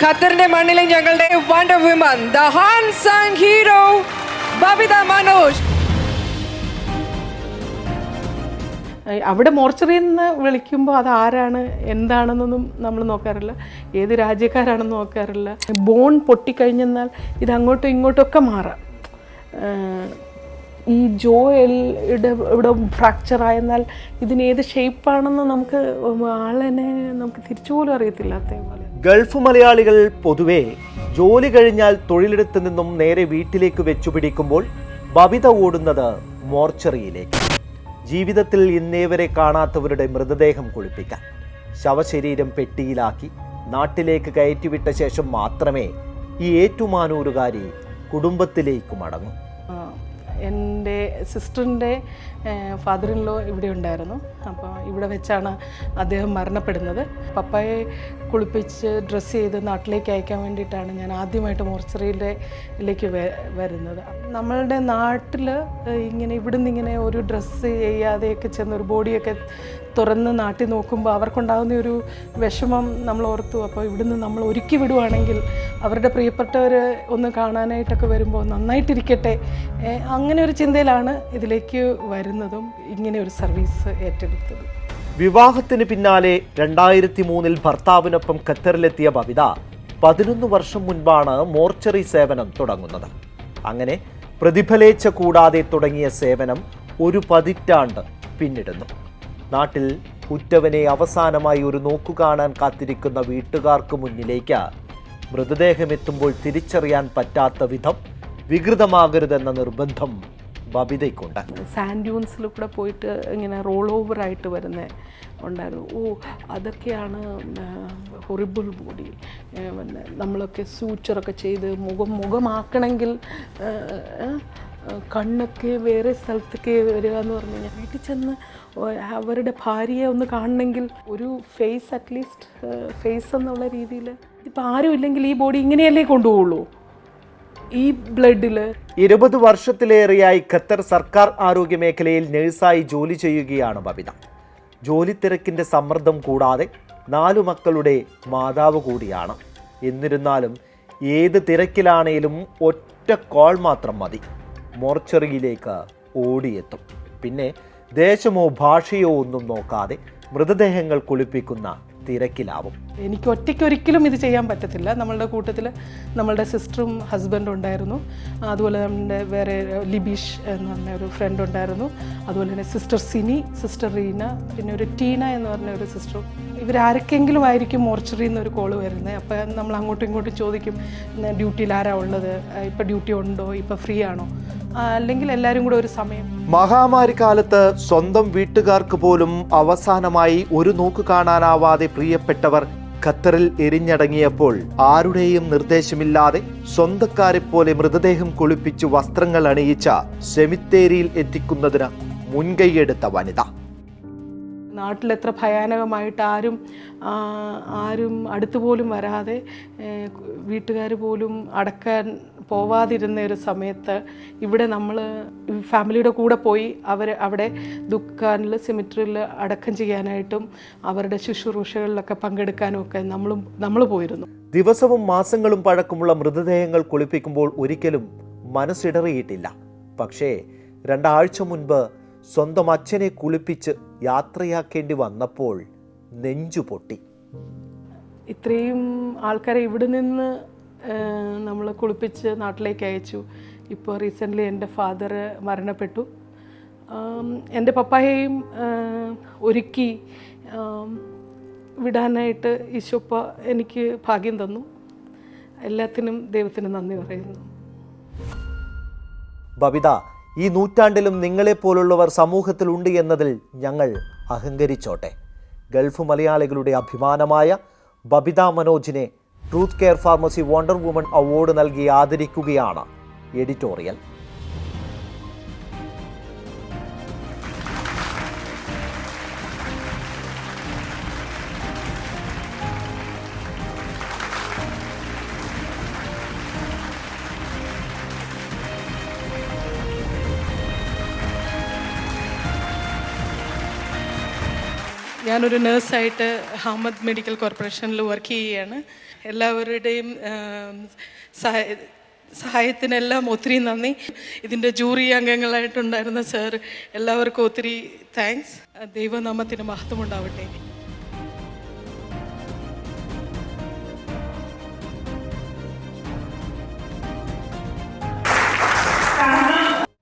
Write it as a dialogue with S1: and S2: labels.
S1: ഖത്തറിന്റെ മണ്ണിലെ ഞങ്ങളുടെ wonder women the unsung hero Babitha Manoj
S2: അവിടെ മോർച്ചറിയിൽ നിന്ന് വിളിക്കുമ്പോൾ അത് ആരാണ് എന്താണെന്നൊന്നും നമ്മൾ നോക്കാറില്ല. ഏത് രാജ്യക്കാരാണെന്ന് നോക്കാറില്ല. ബോൺ പൊട്ടിക്കഴിഞ്ഞെന്നാൽ ഇത് അങ്ങോട്ടും ഇങ്ങോട്ടും ഒക്കെ മാറാം. ഈ എല്ലിടെ ഇവിടെ ഫ്രാക്ചർ ആയെന്നാൽ ഇതിന് ഏത് ഷേപ്പാണെന്ന് നമുക്ക് ആളിനെ നമുക്ക് തിരിച്ചു പോലും അറിയത്തില്ലാത്ത പോലെ.
S3: ഗൾഫ് മലയാളികൾ പൊതുവേ ജോലി കഴിഞ്ഞാൽ തൊഴിലിടത്ത് നിന്നും നേരെ വീട്ടിലേക്ക് വെച്ചുപിടിക്കുമ്പോൾ ബബിത ഓടുന്നത് മോർച്ചറിയിലേക്ക്. ജീവിതത്തിൽ ഇന്നേവരെ കാണാത്തവരുടെ മൃതദേഹം കുളിപ്പിക്കാൻ ശവശരീരം പെട്ടിയിലാക്കി നാട്ടിലേക്ക് കയറ്റിവിട്ട ശേഷം മാത്രമേ ഈ ഏറ്റുമാനൂരുകാരി കുടുംബത്തിലേക്ക് മടങ്ങൂ.
S2: എന്റെ സിസ്റ്ററിന്റെ ഫാദർ ഇൻ ലോ ഇവിടെ ഉണ്ടായിരുന്നു. അപ്പോൾ ഇവിടെ വെച്ചാണ് അദ്ദേഹം മരണപ്പെടുന്നത്. പപ്പായെ കുളിപ്പിച്ച് ഡ്രസ്സ് ചെയ്ത് നാട്ടിലേക്ക് അയക്കാൻ വേണ്ടിയിട്ടാണ് ഞാൻ ആദ്യമായിട്ട് മോർച്ചറിയിലേക്ക് വരുന്നത്. നമ്മളുടെ നാട്ടിൽ ഇങ്ങനെ ഇവിടുന്ന് ഇങ്ങനെ ഒരു ഡ്രസ്സ് ചെയ്യാതെയൊക്കെ ചെന്ന് ഒരു ബോഡിയൊക്കെ തുറന്ന് നാട്ടി നോക്കുമ്പോൾ അവർക്കുണ്ടാകുന്ന ഒരു വിഷമം നമ്മൾ ഓർത്തു. അപ്പോൾ ഇവിടുന്ന് നമ്മൾ ഒരുക്കി വിടുവാണെങ്കിൽ അവരുടെ പ്രിയപ്പെട്ടവർ ഒന്ന് കാണാനായിട്ടൊക്കെ വരുമ്പോൾ നന്നായിട്ടിരിക്കട്ടെ. അങ്ങനെ ഒരു ചിന്തയിലാണ് ഇതിലേക്ക് വരുന്നതും ഇങ്ങനെ ഒരു സർവീസ് ഏറ്റെടുത്തത്.
S3: വിവാഹത്തിന് പിന്നാലെ രണ്ടായിരത്തി മൂന്നിൽ ഭർത്താവിനൊപ്പം ഖത്തറിലെത്തിയ ബബിത പതിനൊന്ന് വർഷം മുൻപാണ് മോർച്ചറി സേവനം തുടങ്ങുന്നത്. അങ്ങനെ പ്രതിഫലേച്ച കൂടാതെ തുടങ്ങിയ സേവനം ഒരു പതിറ്റാണ്ട് പിന്നിടുന്നു. നാട്ടിൽ ഉറ്റവനെ അവസാനമായി ഒരു നോക്കു കാണാൻ കാത്തിരിക്കുന്ന വീട്ടുകാർക്ക് മുന്നിലേക്ക് മൃതദേഹമെത്തുമ്പോൾ തിരിച്ചറിയാൻ പറ്റാത്ത വിധം വികൃതമാകരുതെന്ന നിർബന്ധം ബബിതയ്ക്കുണ്ട്.
S2: സാൻഡ് ഡ്യൂൺസിൽ കൂടെ പോയിട്ട് ഇങ്ങനെ റോൾ ഓവർ ആയിട്ട് വരുന്ന ഉണ്ടായിരുന്നു. ഓ അതൊക്കെയാണ് ഹൊറിബിൾ ബോഡി പിന്നെ നമ്മളൊക്കെ സൂച്ചറൊക്കെ ചെയ്ത് മുഖം മുഖമാക്കണമെങ്കിൽ കണ്ണൊക്കെ വേറെ സ്ഥലത്തേക്ക് വരിക എന്ന് പറഞ്ഞു കഴിഞ്ഞാൽ വീട്ടിൽ ചെന്ന് അവരുടെ ഭാര്യയെ ഒന്ന് കാണണമെങ്കിൽ ഒരു ഫേസ് അറ്റ്ലീസ്റ്റ് ഫേസ് എന്നുള്ള രീതിയിൽ. ഇപ്പം ആരും ഇല്ലെങ്കിൽ ഈ ബോഡി ഇങ്ങനെയല്ലേ കൊണ്ടുപോകുള്ളൂ ഈ ബ്ലഡിൽ
S3: ഇരുപത് വർഷത്തിലേറെയായി ഖത്തർ സർക്കാർ ആരോഗ്യ മേഖലയിൽ നഴ്സായി ജോലി ചെയ്യുകയാണ് ബബിത. ജോലി തിരക്കിന്റെ സമ്മർദ്ദം കൂടാതെ നാലു മക്കളുടെ മാതാവ് കൂടിയാണ്. എന്നിരുന്നാലും ഏത് തിരക്കിലാണേലും ഒറ്റ കോൾ മാത്രം മതി. മോർച്ചറിയിലേക്ക് ഓടിയെത്തും. പിന്നെ ദേശമോ ഭാഷയോ ഒന്നും നോക്കാതെ മൃതദേഹങ്ങൾ കുളിപ്പിക്കുന്ന തിരക്കിലാവും.
S2: എനിക്ക് ഒറ്റയ്ക്ക് ഒരിക്കലും ഇത് ചെയ്യാൻ പറ്റത്തില്ല. നമ്മളുടെ കൂട്ടത്തിൽ നമ്മളുടെ സിസ്റ്ററും ഹസ്ബൻഡും ഉണ്ടായിരുന്നു. അതുപോലെ നമ്മുടെ വേറെ ലിബീഷ് എന്ന് പറഞ്ഞ ഒരു ഫ്രണ്ട് ഉണ്ടായിരുന്നു. അതുപോലെ തന്നെ സിസ്റ്റർ സിനി സിസ്റ്റർ റീന പിന്നെ ഒരു ടീന എന്ന് പറഞ്ഞ ഒരു സിസ്റ്ററും. ഇവരാർക്കെങ്കിലും ആയിരിക്കും മോർച്ചറിയിൽ നിന്ന് ഒരു കോൾ വരുന്നത് അപ്പോൾ നമ്മൾ അങ്ങോട്ടും ഇങ്ങോട്ടും ചോദിക്കും "ഇന്ന് ഡ്യൂട്ടിയിൽ ആരാ ഉള്ളത്? ഇപ്പോൾ ഡ്യൂട്ടി ഉണ്ടോ? ഇപ്പോൾ ഫ്രീ ആണോ? അല്ലെങ്കിൽ എല്ലാവരും കൂടെ ഒരു സമയം.
S3: മഹാമാരി കാലത്ത് സ്വന്തം വീട്ടുകാർക്ക് പോലും അവസാനമായി ഒരു നോക്ക് കാണാനാവാതെ പ്രിയപ്പെട്ടവർ ഖത്തറിൽ എരിഞ്ഞടങ്ങിയപ്പോൾ ആരുടെയും നിർദ്ദേശമില്ലാതെ സ്വന്തക്കാരെ പോലെ മൃതദേഹം കുളിപ്പിച്ച് വസ്ത്രങ്ങൾ അണിയിച്ച സെമിത്തേരിയിൽ എത്തിക്കുന്നതിന് മുൻകൈയെടുത്ത വനിത.
S2: നാട്ടിൽ എത്ര ഭയാനകമായിട്ട് ആരും ആരും അടുത്തുപോലും വരാതെ വീട്ടുകാർ പോലും അടക്കാൻ പോവാതിരുന്ന ഒരു സമയത്ത് ഇവിടെ നമ്മൾ ഫാമിലിയുടെ കൂടെ പോയി അവർ അവിടെ ദുഃഖാനിൽ സിമിട്രിയിൽ അടക്കം ചെയ്യാനായിട്ടും അവരുടെ ശുശ്രൂഷകളിലൊക്കെ പങ്കെടുക്കാനും ഒക്കെ നമ്മളും നമ്മൾ പോയിരുന്നു.
S3: ദിവസവും മാസങ്ങളും പഴക്കമുള്ള മൃതദേഹങ്ങൾ കുളിപ്പിക്കുമ്പോൾ ഒരിക്കലും മനസ്സിടറിയിട്ടില്ല. പക്ഷേ രണ്ടാഴ്ച മുൻപ് സ്വന്തം അച്ഛനെ കുളിപ്പിച്ച് യാത്രയാക്കേണ്ടി വന്നപ്പോൾ നെഞ്ചു പൊട്ടി.
S2: ഇത്രയും ആൾക്കാരെ ഇവിടെ നിന്ന് നമ്മൾ കുളിപ്പിച്ച് നാട്ടിലേക്ക് അയച്ചു. ഇപ്പോൾ റീസെന്റ്ലി എന്റെ ഫാദർ മരണപ്പെട്ടു. എന്റെ പപ്പായെയും ഒരുക്കി വിടാനായിട്ട് ഈശോപ്പ എനിക്ക് ഭാഗ്യം തന്നു. എല്ലാത്തിനും ദൈവത്തിന് നന്ദി പറയുന്നു.
S3: ബബിത ഈ നൂറ്റാണ്ടിലും നിങ്ങളെപ്പോലുള്ളവർ സമൂഹത്തിലുണ്ട് എന്നതിൽ ഞങ്ങൾ അഹങ്കരിച്ചോട്ടെ. ഗൾഫ് മലയാളികളുടെ അഭിമാനമായ Babitha മനോജിനെ truth care pharmacy wonder woman award നൽകി ആദരിക്കുകയാണ് എഡിറ്റോറിയൽ.
S2: ഞാനൊരു നേഴ്സായിട്ട് അഹമ്മദ് മെഡിക്കൽ കോർപ്പറേഷനിൽ വർക്ക് ചെയ്യുകയാണ്. എല്ലാവരുടെയും സഹായ സഹായത്തിനെല്ലാം ഒത്തിരി നന്ദി. ഇതിന്റെ ജൂറി അംഗങ്ങളായിട്ടുണ്ടായിരുന്ന സാർ എല്ലാവർക്കും ഒത്തിരി താങ്ക്സ്. ദൈവനാമത്തിന് മഹത്വമുണ്ടാവട്ടെ.